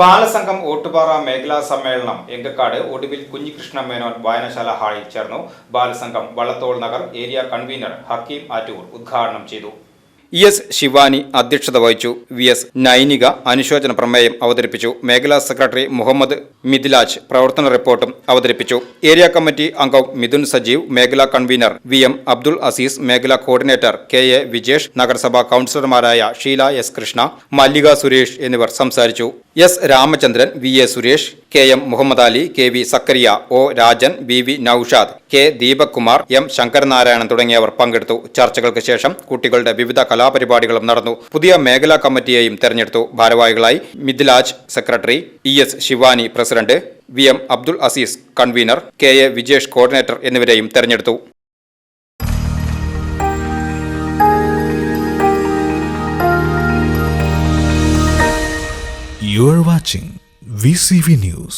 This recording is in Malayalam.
Balasangham Ottupara മേഖലാ സമ്മേളനം എങ്കക്കാട് ഒടുവിൽ കുഞ്ഞികൃഷ്ണ മേനോൻ വായനശാല ഹാളിൽ ചേർന്നു. ബാലസംഘം വള്ളത്തോൾ നഗർ ഏരിയ കൺവീനർ ഹക്കീം ആറ്റൂർ ഉദ്ഘാടനം ചെയ്തു. ഇ എസ് ശിവാനി അധ്യക്ഷത വഹിച്ചു. വി എസ് നൈനിക അനുശോചന പ്രമേയം അവതരിപ്പിച്ചു. മേഖലാ സെക്രട്ടറി മുഹമ്മദ് മിഥിലാജ് പ്രവർത്തന റിപ്പോർട്ടും അവതരിപ്പിച്ചു. ഏരിയ കമ്മിറ്റി അംഗം മിഥുൻ സജീവ് മേഖലാ convener V M Abdul Azeez മേഖലാ കോർഡിനേറ്റർ കെ എ വിജേഷ് നഗരസഭാ കൌൺസിലർമാരായ ഷീല എസ് കൃഷ്ണ മല്ലിക സുരേഷ് എന്നിവർ സംസാരിച്ചു. S Ramachandran V A Suresh K M Muhammad Ali K V Zakariya O Rajan B V Noushad K Deepak Kumar M Sankaranarayanan തുടങ്ങിയവർ പങ്കെടുത്തു. ചർച്ചകൾക്ക് ശേഷം കുട്ടികളുടെ വിവിധ കലാപരിപാടികളും നടന്നു. പുതിയ മേഖലാ കമ്മിറ്റിയെയും തെരഞ്ഞെടുത്തു. ഭാരവാഹികളായി Mithilaj secretary E S Shivani president V M Abdul Azeez convener K A Vijesh coordinator എന്നിവരെയും തെരഞ്ഞെടുത്തു. You are watching VCV News.